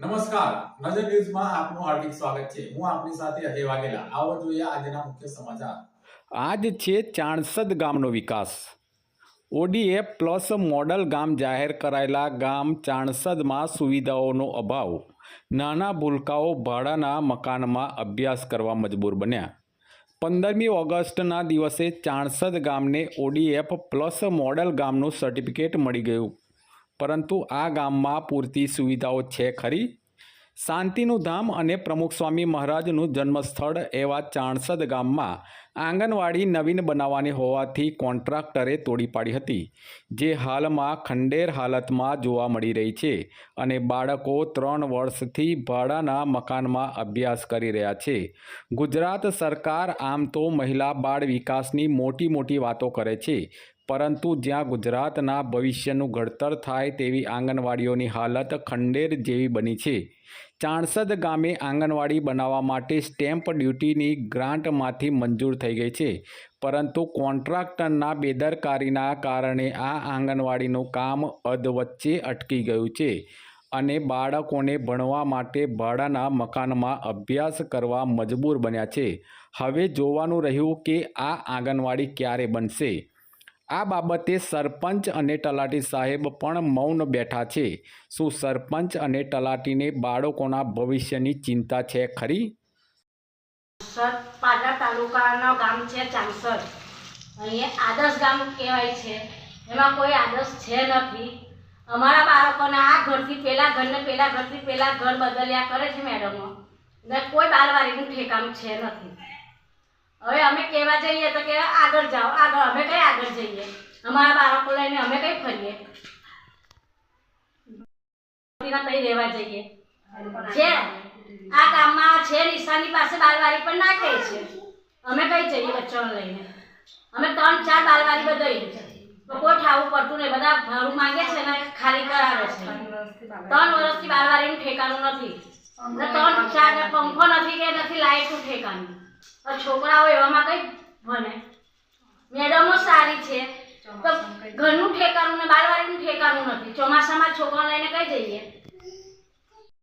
નમસ્કાર. નજર ન્યૂઝમાં આપનું હાર્દિક સ્વાગત છે. હું આપની સાથે અજય વાઘેલા. આવો જોઈએ આજના મુખ્ય સમાચાર. આજ છે ચાણસદ ગામનો વિકાસ. ઓડીએફ પ્લસ મોડલ ગામ જાહેર કરાયેલા ગામ ચાણસદમાં સુવિધાઓનો અભાવ. નાના ભૂલકાઓ ભાડાના મકાનમાં અભ્યાસ કરવા મજબૂર બન્યા. પંદરમી ઓગસ્ટના દિવસે ચાણસદ ગામને ઓડીએફ પ્લસ મોડલ ગામનું સર્ટિફિકેટ મળી ગયું. પરંતુ આ ગામમાં પૂરતી સુવિધાઓ છે ખરી? શાંતિનું ધામ અને પ્રમુખ સ્વામી મહારાજનું જન્મસ્થળ એવા ચાણસદ ગામમાં આંગણવાડી નવીન બનાવવાની હોવાથી કોન્ટ્રાક્ટરે તોડી પાડી હતી, જે હાલમાં ખંડેર હાલતમાં જોવા મળી રહી છે અને બાળકો ત્રણ વર્ષથી ભાડાના મકાનમાં અભ્યાસ કરી રહ્યા છે. ગુજરાત સરકાર આમ તો મહિલા બાળ વિકાસની મોટી મોટી વાતો કરે છે, પરંતુ જ્યાં ગુજરાતના ભવિષ્યનું ઘડતર થાય તેવી આંગણવાડીઓની હાલત ખંડેર જેવી બની છે. ચાણસદ ગામે આંગણવાડી બનાવવા માટે સ્ટેમ્પ ડ્યુટીની ગ્રાન્ટમાંથી મંજૂર થઈ ગઈ છે. પરંતુ કોન્ટ્રાક્ટરના બેદરકારીના કારણે આ આંગણવાડીનું કામ અધવચ્ચે અટકી ગયું છે અને બાળકોને ભણવા માટે ભાડાના મકાનમાં અભ્યાસ કરવા મજબૂર બન્યા છે. હવે જોવાનું રહ્યું કે આ આંગણવાડી ક્યારે બનશે. આ બાબતે સરપંચ અને તલાટી સાહેબ પણ મૌન બેઠા છે. શું સરપંચ અને તલાટીને બાળકોના ભવિષ્યની ચિંતા છે ખરી? સર પાટણ તાલુકાનો ગામ છે ચાંસર. અહીંયા આદર્શ ગામ કહેવાય છે. એમાં કોઈ આદર્શ છે નથી. અમારા બાળકોને આ ઘરથી પેલા ઘરને પેલા ઘરથી પેલા ઘર બદલ્યા કરે છે મેડમો. ને કોઈ બાલવાડીનું ઠેકાણું છે નથી. હવે અમે કહેવા જઈએ તો કે આગળ જાઓ, આગળ અમે કઈ આગળ જઈએ? અમારા બાળકો લઈને અમે કઈ ફરીએ? કઈ રહેવા જઈએ. છે આ ગામમાં છે, નિશાની પાસે બાલવાડી પણ નાખે છે. અમે કઈ જઈએ બચ્ચાઓને લઈને? અમે ત્રણ, ચાર બાલવાડી બધાઈ તો કોઈ ઠાવું પડતું નહીં. બધા ભાડું માંગે છે ને, ખાલી કરાવે છે. ત્રણ વર્ષથી બાલવાડીનું ઠેકાણું નથી. ત્રણ, ચાર ને પંખો નથી કે નથી લાઇટનું ઠેકાણું. હવે છોકરાઓ એવામાં કઈ ભણે. મેડમો સારી છે. તો ઘરનું ઠેકાણું ને બાલવાડીનું ઠેકાણું નથી. ચોમાસામાં છોકરા લઈને કઈ જઈએ?